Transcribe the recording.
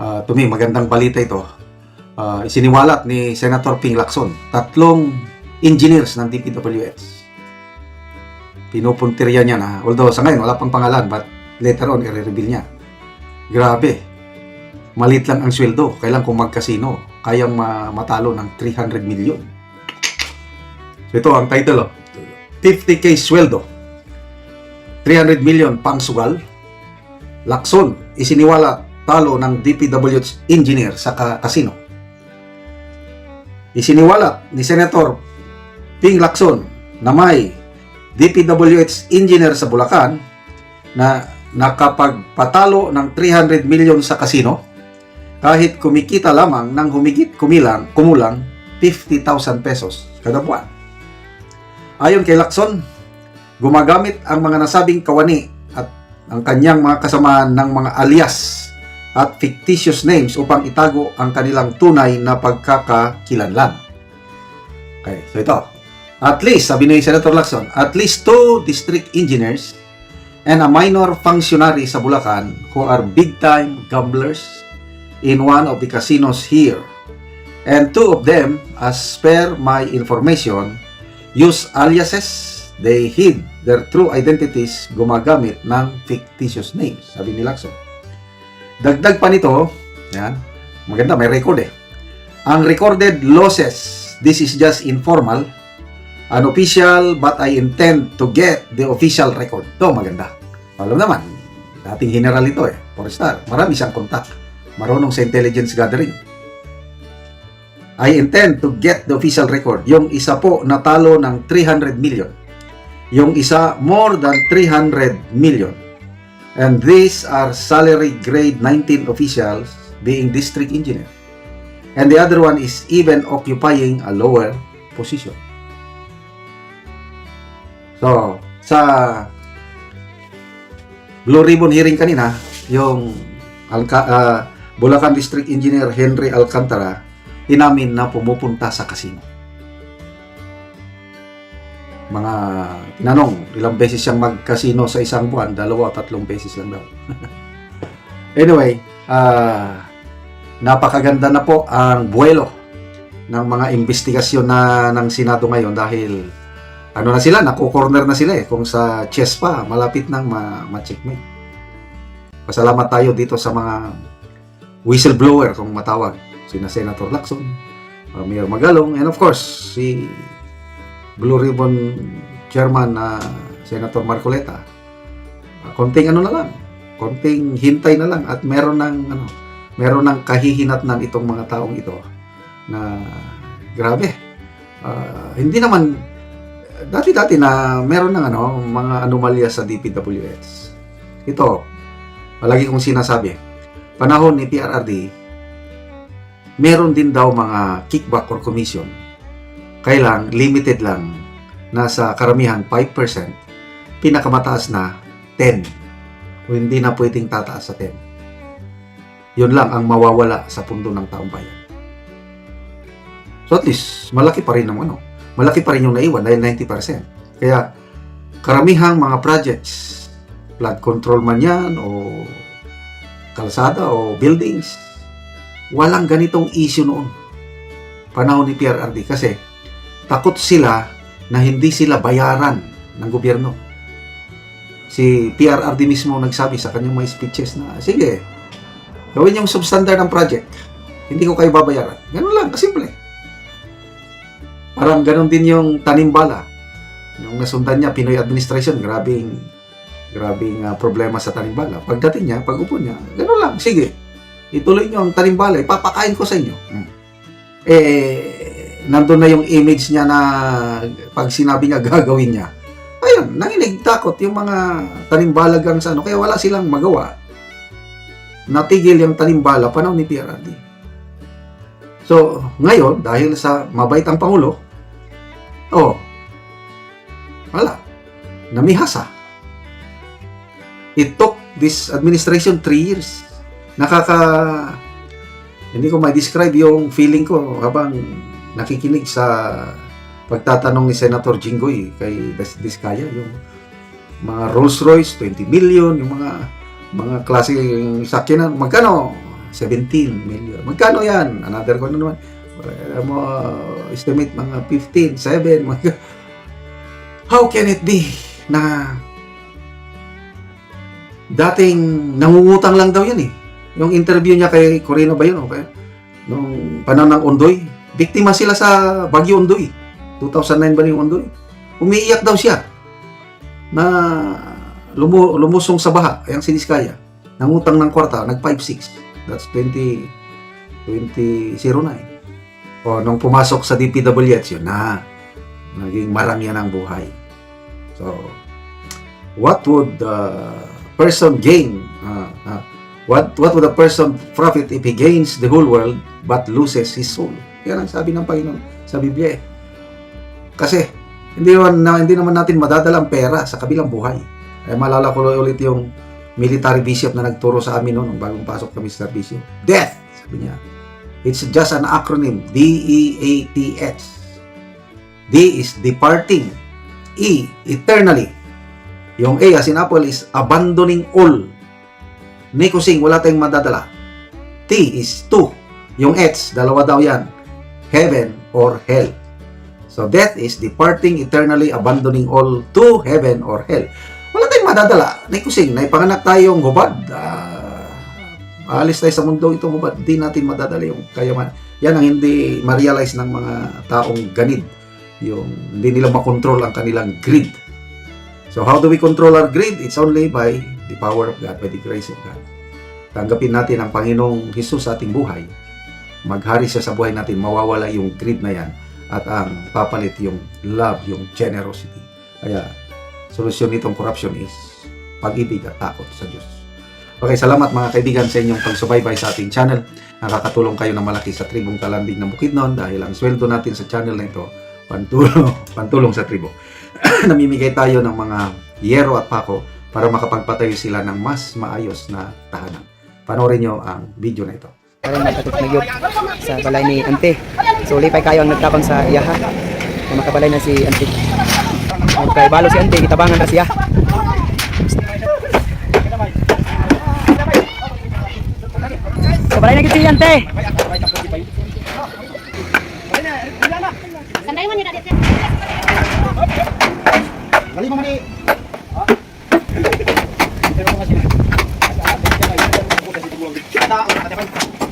uh, to me, magandang balita ito. Uh, isiniwalat ni Senator Ping Lacson, tatlong engineers ng DPWH. Pinupuntirya niya na, although sa ngayon wala pang pangalan, but later on, i-reveal niya. Grabe, malit lang ang sweldo. Kailan kung magkasino, kayang ma- matalo ng 300 million. So ito ang title, oh. 50k sweldo. 300 million pang sugal. Lakson, isiniwala talo ng DPWH engineer sa ka- casino. Isiniwala ni Senator Ping Lacson na may DPWH engineer sa Bulacan na nakapagpatalo ng 300 million sa casino kahit kumikita lamang ng humigit kumilang, kumulang 50,000 pesos kada buwan. Ayon kay Lacson, gumagamit ang mga nasabing kawani at ang kanyang mga kasamahan ng mga alias at fictitious names upang itago ang kanilang tunay na pagkakakilanlan. Okay, so ito. At least, sabi ni Senator Lacson, at least two district engineers and a minor functionary sa Bulacan who are big-time gamblers in one of the casinos here. And two of them, as per my information, use aliases. They hid their true identities gumagamit ng fictitious names, sabi ni Lacson. Dagdag pa nito, yan, maganda, may record eh. Ang recorded losses, this is just informal, unofficial, but I intend to get the official record. Ito, maganda. Alam naman, dating general ito eh, forestar. Marami siyang kontak. Marunong sa intelligence gathering. I intend to get the official record. Yung isa po natalo ng 300 million. Yung isa more than 300 million. And these are salary grade 19 officials being district engineer. And the other one is even occupying a lower position. So, sa Blue Ribbon hearing kanina, yung Alca- ah, Bulacan District Engineer Henry Alcantara, inamin na pumupunta sa casino. Mga tinanong, ilang beses siyang mag-casino sa isang buwan, dalawa o tatlong beses lang daw. anyway, ah napakaganda na po ang buwelo ng mga investigasyon na ng Senado ngayon dahil ano na sila, naku-corner na sila eh. Kung sa chess pa, malapit nang ma- ma-checkmate. Pasalamat tayo dito sa mga whistleblower kung matawag. Sina Senator Lacson, uh, Mayor Magalong, and of course, si Blue Ribbon Chairman na Senator Marcoleta. Uh, konting ano na lang, konting hintay na lang at meron ng ano, meron ng kahihinatnan itong mga taong ito na grabe. Uh, hindi naman dati-dati na meron ng ano, mga anomalya sa DPWH. Ito, palagi kong sinasabi, panahon ni PRRD, meron din daw mga kickback or commission. Kailang limited lang, nasa karamihan 5%, pinakamataas na 10. O hindi na pwedeng tataas sa 10. Yun lang ang mawawala sa pundo ng taong bayan. So at least, malaki pa rin ang ano, malaki pa rin yung naiwan dahil 90%. Kaya, karamihang mga projects, flood control man yan, o kalsada, o buildings, walang ganitong issue noon. Panahon ni PRRD. Kasi, takot sila na hindi sila bayaran ng gobyerno. Si PRRD mismo nagsabi sa kanyang mga speeches na, sige, gawin yung substandard ng project. Hindi ko kayo babayaran. Ganun lang, kasimple. Parang ganun din yung tanimbala. Yung nasundan niya, Pinoy administration, grabing, grabing ah, problema sa tanimbala. Pagdating niya, pag upo niya, ganun lang, sige. Ituloy niyo ang tanimbala, ipapakain ko sa inyo. Hmm. Eh, nandun na yung image niya na pag sinabi niya gagawin niya. Ayun, nanginig takot yung mga tanimbalagang sa ano, kaya wala silang magawa. Natigil yung tanimbala panahon ni PRRD. So, ngayon, dahil sa mabait ang Pangulo, oh, wala. Namihasa. It took this administration three years. Nakaka... Hindi ko ma-describe yung feeling ko habang nakikinig sa pagtatanong ni Senator Jinggoy kay Diskaya, yung mga Rolls Royce, 20 million, yung mga mga klaseng sakyanan, magkano 17 million. Magkano yan? Another ko na naman. Uh, mo, estimate mga 15, 7. Mga... How can it be na dating nangungutang lang daw yan eh. Yung interview niya kay Corina ba yun? Okay? Nung panahon ng Ondoy. Biktima sila sa Bagyo Ondoy. 2009 ba yung Ondoy? Umiiyak daw siya na lumu, lumusong sa baha, ang siniskaya. Nangutang ng kwarta, nag 5-6. That's 20, 2009. O, nung pumasok sa DPWH, yun na, naging marangyan ang buhay. So, what would the person gain? Uh, uh, what what would a person profit if he gains the whole world but loses his soul? Yan ang sabi ng Panginoon sa Biblia. eh. Kasi, hindi naman, na, hindi naman natin madadala ang pera sa kabilang buhay. Ay malala ko ulit yung military bishop na nagturo sa amin noon bagong pasok kami sa serbisyo. Death! Sabi niya. It's just an acronym. D-E-A-T-H. D is departing. E, eternally. Yung A as in apple is abandoning all. Nikusing, wala tayong madadala. T is two. Yung H, dalawa daw yan. Heaven or hell. So death is departing eternally, abandoning all to heaven or hell. Wala tayong madadala. Nikusing, naipanganak tayong hubad. Ah, aalis tayo sa mundo itong hubad. Di natin madadala yung kayaman. Yan ang hindi ma-realize ng mga taong ganid. Yung hindi nila makontrol ang kanilang greed. So how do we control our greed? It's only by the power of God, by the grace of God. Tanggapin natin ang Panginoong Jesus sa ating buhay. Maghari siya sa buhay natin, mawawala yung greed na yan at ang papalit yung love, yung generosity. Kaya, solusyon nitong corruption is pag-ibig at takot sa Diyos. Okay, salamat mga kaibigan sa inyong pagsubaybay sa ating channel. Nakakatulong kayo ng malaki sa tribong Talanding ng Bukidnon dahil ang sweldo natin sa channel na ito, pantulong, pantulong sa tribo. Namimigay tayo ng mga yero at pako para makapagpatayo sila ng mas maayos na tahanan. Panoorin nyo ang video na ito. Parang natatik na yun sa balay ni Ante. So lipay kayo ang nagtabang sa iyaha. Na makabalay na si Ante. Huwag balo si Ante, itabangan na siya. So balay na si Ante. Sanday man yun na dito. Balik mo mani. Pero kasi na. Ata, ata, ata, ata, ata, ata, ata, ata, ata, ata, ata, ata,